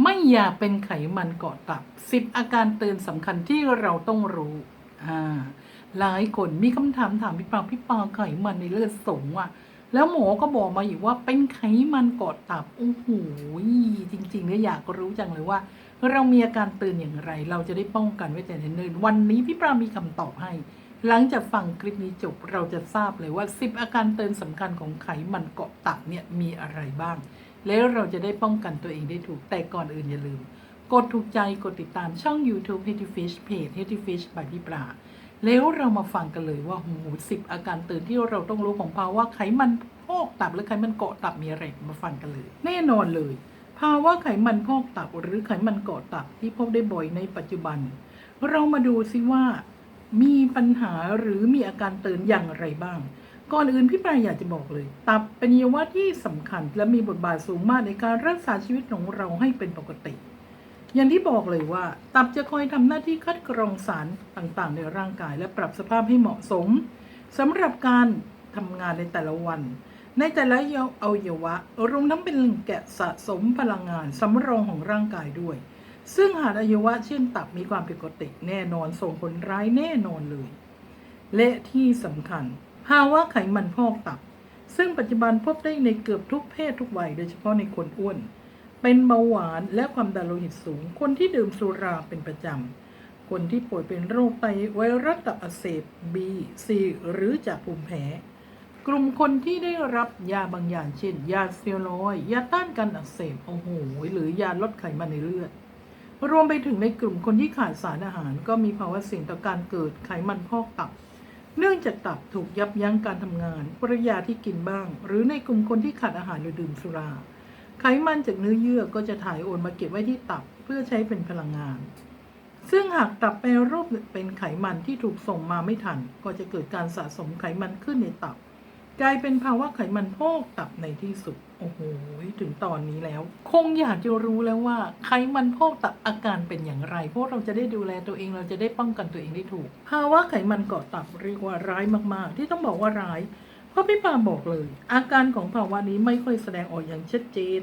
ไม่อย่าเป็นไขมันเกาะตับสิบอาการเตือนสำคัญที่เราต้องรู้อ่าหลายคนมีคำถามถามพี่ปาพี่ปาไขมันในเลือดสูงอะ แล้วหมอก็บอกมาอีกว่าเป็นไขมันเกาะตับโอ้โหจริงๆเนี่ยอยากรู้จังเลยว่า เรามีอาการเตือนอย่างไร เราจะได้ป้องกันไว้แต่เนิ่นๆวันนี้พี่ปรามีคำตอบให้ หลังจากฟังคลิปนี้จบเราจะทราบเลยว่า 10 อาการเตือนสำคัญของไขมันเกาะตับเนี่ยมีอะไรบ้าง แล้วเราจะได้ป้องกันตัวเองได้ถูก แต่ก่อนอื่นอย่าลืม กดถูกใจกดติดตามช่อง YouTube Healthy Fish Page Healthy Fish by พี่ปลาแล้วเรามาฟังกันเลยว่าหูสิบอาการเตือนที่เราต้องรู้ของภาวะไขมันพอกตับหรือไขมันเกาะตับมีอะไรมาฟังกันเลย แน่นอนเลย ภาวะไขมันพอกตับหรือไขมันเกาะตับที่พบได้บ่อยในปัจจุบัน เรามาดูซิว่า มีปัญหาหรือมีอาการเตือนอย่างไรบ้าง ก่อนอื่นพี่ปลายอยากจะบอกเลย ตับเป็นอวัยวะที่สำคัญและมีบทบาทสูงมากในการรักษาชีวิตของเราให้เป็นปกติ อย่างที่บอกเลยว่า ตับจะคอยทำหน้าที่คัดกรองสารต่างๆ ในร่างกาย และปรับสภาพให้เหมาะสมสำหรับการทำงานในแต่ละวัน ในแต่ละอวัยวะรวมทั้งเป็นแหล่งแกะสะสมพลังงานสำรองของร่างกายด้วย ซึ่งหากอวัยวะเช่นตับมีความผิดปกติแน่นอนส่งผลร้ายแน่นอนเลย และที่สำคัญ ภาวะไขมันพอกตับ ซึ่งปัจจุบันพบได้ในเกือบทุกเพศทุกวัยโดยเฉพาะในคนอ้วน เป็นเบาหวานและความดันโลหิตสูง คนที่ดื่มสุราเป็นประจำ คนที่ป่วยเป็นโรคไตไวรัสตับอักเสบ B C หรือจากภูมิแพ้ กลุ่มคนที่ได้รับยาบางอย่างเช่น ยาสเตียรอยยาต้านการอักเสบโอ้โหหรือยาลดไขมันในเลือดรวมไปถึงในกลุ่มคนที่ขาดสารอาหาร ก็มีภาวะเสี่ยงต่อการเกิดไขมันพอกตับ เนื่องจากตับถูกยับยั้งการทำงานปริยาที่กินบ้าง หรือในกลุ่มคนที่ขาดอาหารหรือดื่มสุรา ไขมันจากเนื้อเยื่อก็จะถ่ายโอนมาเก็บไว้ที่ตับเพื่อใช้เป็นพลังงาน ซึ่งหากตับแปรรูปเป็นไขมันที่ถูกส่งมาไม่ทัน ก็จะเกิดการสะสมไขมันขึ้นในตับ กลายเป็นภาวะไขมันพอกตับในที่สุด โอ้โห ถึงตอนนี้แล้ว คงอยากจะรู้แล้วว่า ไขมันพอกตับอาการเป็นอย่างไร พวกเราจะได้ดูแลตัวเอง เราจะได้ป้องกันตัวเองได้ถูก ภาวะไขมันเกาะตับเรียกว่าร้ายมาก ๆ ที่ต้องบอกว่าร้าย เพราะพี่ปาบอกเลย อาการของภาวะนี้ไม่ค่อยแสดงออกอย่างชัดเจน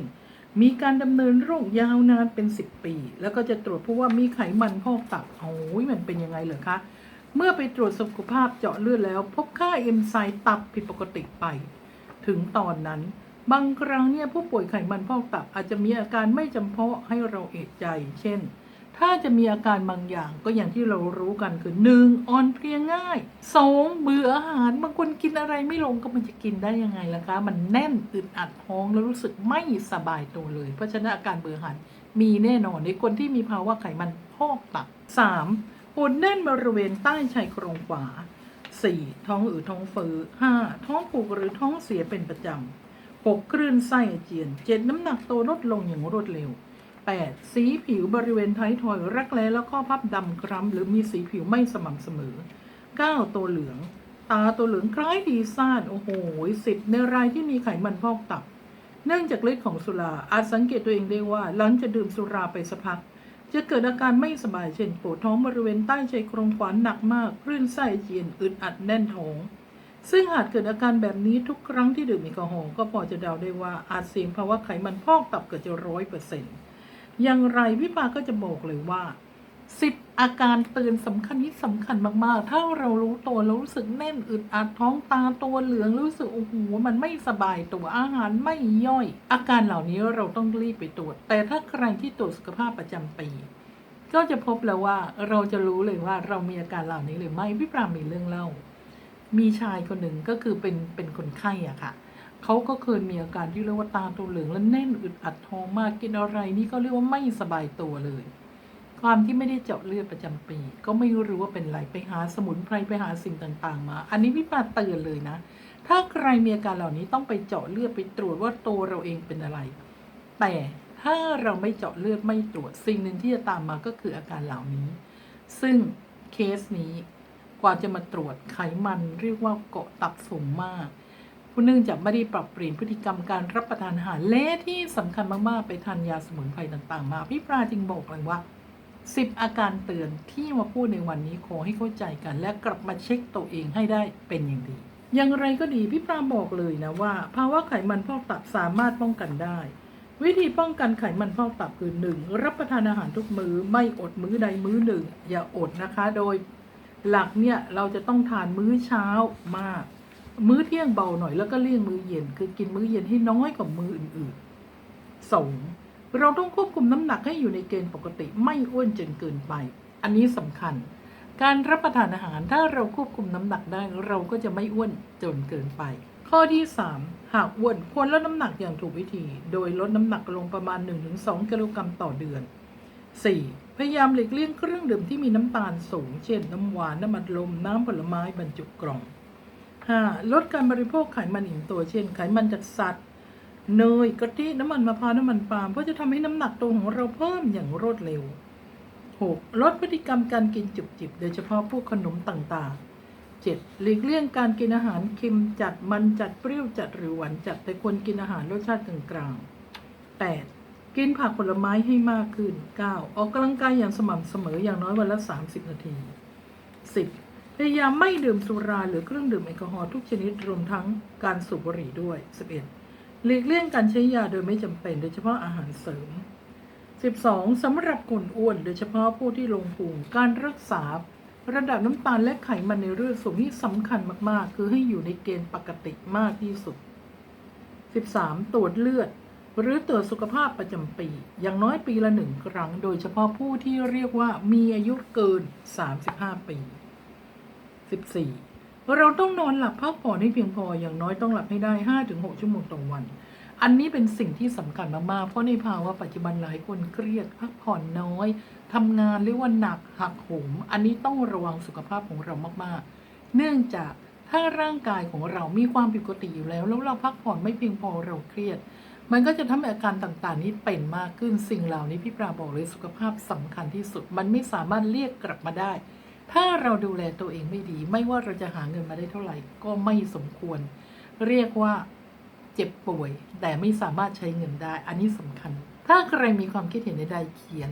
มีการดำเนินโรคยาวนานเป็น 10 ปี แล้วก็จะตรวจพราะว่ามีไขมันพอกตับ โอ้ยมันเป็นยังไงเหรอคะ เมื่อไปตรวจสุขภาพเจาะเลือดแล้ว พบค่าเอนไซม์ตับผิดปกติไป ถึงตอนนั้น บางครั้งเนี่ยผู้ป่วยไขมันพอกตับอาจจะมีอาการไม่จำเพาะให้เราเอะใจ เช่น ถ้าจะมีอาการบางอย่างก็อย่างที่เรารู้กันคือหนึ่งอ่อนเพลียง่ายสองเบื่ออาหารบางคนกินอะไรไม่ลงก็มันจะกินได้ยังไงล่ะคะ มันแน่นอึดอัดท้องแล้วรู้สึกไม่สบายตัวเลย เพราะฉะนั้นอาการเบื่ออาหารมีแน่นอนในคนที่มีภาวะไขมันพอกตับสาม ปวดแน่นบริเวณใต้ชายโครงขวาสี่ท้องอืดท้องเฟ้อห้าท้องผูกหรือท้องเสียเป็นประจำหกคลื่นไส้อาเจียนเจ็ดน้ำหนักตัวลดลงอย่างรวดเร็ว 8. สีผิวบริเวณท้ายทอยรักแร้และข้อพับดำคล้ำหรือมีสีผิวไม่สม่ำเสมอ 9. ตัวเหลือง ตาตัวเหลืองคล้ายดีซ่าน โอ้โหสิบในรายที่มีไขมันพอกตับ เนื่องจากฤทธิ์ของสุราอาจสังเกตตัวเองได้ว่าหลังจากดื่มสุราไปสักพัก จะเกิดอาการไม่สบายเช่นปวดท้องบริเวณใต้ชายโครงขวานหนักมากคลื่นไส้เจียนอึดอัดแน่นท้อง ซึ่งหากเกิดอาการแบบนี้ทุกครั้งที่ดื่มแอลกอฮอล์ก็พอจะเดาได้ว่าอาจเสี่ยงภาวะไขมันพอกตับเกิดจะร้อยเปอร์เซ็นต์อย่างไรพี่ปาก็จะบอกเลยว่าสิบ อาการเตือนสำคัญที่สำคัญมากๆ ถ้าเรารู้ตัวแล้วรู้สึกแน่นอึดอัดท้องตาตัวเหลืองรู้สึกโอ้โหมันไม่สบายตัวอาหารไม่ย่อย อาการเหล่านี้เราต้องรีบไปตรวจ แต่ถ้าใครที่ตรวจสุขภาพประจำปี ก็จะพบแล้วว่าเราจะรู้เลยว่าเรามีอาการเหล่านี้หรือไม่พี่ปรามีเรื่องเล่า มีชายคนหนึ่งก็คือเป็นเป็นคนไข้อะค่ะเขาก็เคยมีอาการที่เรียกว่าตาตัวเหลืองและแน่นอึดอัดท้องมากกินอะไรนี่ก็เรียกว่าไม่สบายตัวเลย ความที่ไม่ได้เจาะเลือดประจำปี ก็ไม่รู้ว่าเป็นไรไปหาสมุนไพรไปหาสิ่งต่างๆ มา อันนี้พี่ปาเตือนเลยนะ ถ้าใครมีอาการเหล่านี้ต้องไปเจาะเลือดไปตรวจว่าตัวเราเองเป็นอะไร แต่ถ้าเราไม่เจาะเลือดไม่ตรวจสิ่งหนึ่งที่จะตามมาก็คืออาการเหล่านี้ ซึ่งเคสนี้กว่าจะมาตรวจไขมันเรียกว่าเกาะตับสูงมากผู้เนื่องจากไม่ได้ปรับเปลี่ยนพฤติกรรมการรับประทานอาหารและที่สำคัญมากๆไปทานยาสมุนไพรต่างๆ มาพี่ปราจึงบอกเลยว่า 10 อาการเตือนที่มาพูดในวันนี้ขอให้เข้าใจกัน และกลับมาเช็คตัวเองให้ได้เป็นอย่างดี อย่างไรก็ดีพี่ปราบอกเลยนะว่า ภาวะไขมันพอกตับสามารถป้องกันได้ วิธีป้องกันไขมันพอกตับคือหนึ่งรับประทานอาหารทุกมือ้อไม่อดมื้อใดมื้อหนึ่ง อย่าอดนะคะ โดยหลักเนี่ยเราจะต้องทานมื้อเช้ามาก มื้อเที่ยงเบาหน่อยแล้วก็เลี่ยงมื้อเย็น คือกินมื้อเย็นให้น้อยกว่ามื้ออื่นๆสอง เราต้องควบคุมน้ำหนักให้อยู่ในเกณฑ์ปกติไม่อ้วนจนเกินไป อันนี้สำคัญ การรับประทานอาหารถ้าเราควบคุมน้ำหนักได้เราก็จะไม่อ้วนจนเกินไป ข้อที่ 3 หากอ้วนควรลดน้ำหนักอย่างถูกวิธี โดยลดน้ำหนักลงประมาณ 1-2กิโลกรัมต่อเดือน 4. พยายามหลีกเลี่ยงเครื่องดื่มที่มีน้ำตาลสูง เช่น น้ำหวาน น้ำมันลม น้ำผลไม้บรรจุกล่อง 5. ลดการบริโภคไขมันอิ่มตัว เช่น ไขมันจากสัตว์ เนยกะทิน้ำมันมะพร้าวน้ำมันปาล์มเพราะจะทำให้น้ำหนักตัวของเราเพิ่มอย่างรวดเร็ว 6. ลดพฤติกรรมการกินจุบจิบ โดยเฉพาะพวกขนมต่างๆ 7. หลีกเลี่ยงการกินอาหารเค็มจัดมันจัดเปรี้ยวจัดหรือหวานจัดแต่ควรกินอาหารรสชาติกลางๆ 8. กินผักผลไม้ให้มากขึ้น 9. ออกกำลังกายอย่างสม่ำเสมออย่างน้อยวันละ 30 นาที 10. พยายามไม่ดื่มสุราหรือเครื่องดื่มแอลกอฮอล์ทุกชนิดรวมทั้งการสูบบุหรี่ด้วย 11. หลีกเลี่ยงการใช้ยาโดยไม่จำเป็น โดยเฉพาะอาหารเสริม 12. สำหรับคนอ้วน โดยเฉพาะผู้ที่ลงพุงการรักษาระดับน้ำตาลและไขมันในเลือดสูงนี่สำคัญมาก ๆ คือให้อยู่ในเกณฑ์ปกติมากที่สุด 13. ตรวจเลือด หรือตรวจสุขภาพประจำปี อย่างน้อยปีละหนึ่งครั้ง โดยเฉพาะผู้ที่เรียกว่ามีอายุเกิน 35 ปี 14. เราต้องนอนหลับพักผ่อนให้เพียงพออย่างน้อยต้องหลับให้ได้ 5-6 ชั่วโมงต่อวัน อันนี้เป็นสิ่งที่สำคัญมากๆ เพราะในภาวะปัจจุบันหลายคนเครียดพักผ่อนน้อยทำงานเรียกว่าหนักหักโหม อันนี้ต้องระวังสุขภาพของเรามากๆ เนื่องจากถ้าร่างกายของเรามีความผิดปกติอยู่แล้ว แล้วเราพักผ่อนไม่เพียงพอเราเครียด มันก็จะทำให้อาการต่างๆ นี้เป็นมากขึ้นสิ่งเหล่านี้พี่ปราบอกเลยสุขภาพสำคัญที่สุด มันไม่สามารถเรียกกลับมาได้ ถ้าเราดูแลตัวเองไม่ดี ไม่ว่าเราจะหาเงินมาได้เท่าไหร่ ก็ไม่สมควร เรียกว่าเจ็บป่วย แต่ไม่สามารถใช้เงินได้ อันนี้สำคัญ ถ้าใครมีความคิดเห็นใดๆเขียน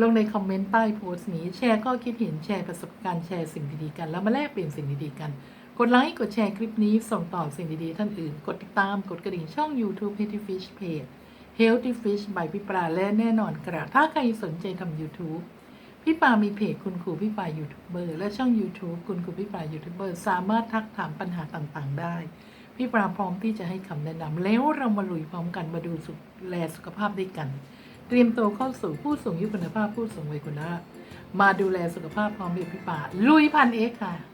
ลงในคอมเมนต์ใต้โพสต์นี้ แชร์ก็คิดเห็นแชร์ประสบการณ์แชร์สิ่งดีๆกัน แล้วมาแลกเปลี่ยนสิ่งดีๆกัน กดไลค์กดแชร์คลิปนี้ส่งต่อสิ่งดีๆท่านอื่น กดติดตามกดกระดิ่งช่อง YouTube Healthy Fish Page Healthy Fish by พี่ปลาและแน่นอนกระถ้าใครสนใจทำ YouTube พี่ปามีเพจคุณครูพี่ปายูทูบเบอร์และช่อง YouTube คุณครูพี่ปายูทูบเบอร์สามารถทักถามปัญหาต่างๆ ได้ พี่ปาพร้อมที่จะให้คำแนะนำแล้วเรามาลุยพร้อมกันมาดูสุขแลสุขภาพด้วยกัน เตรียมตัวเข้าสู่ผู้สูงอายุคุณภาพผู้สูงวัยคุณภาพมาดูแลสุขภาพพร้อมกับพี่ปาลุยพันเอ็กค่ะ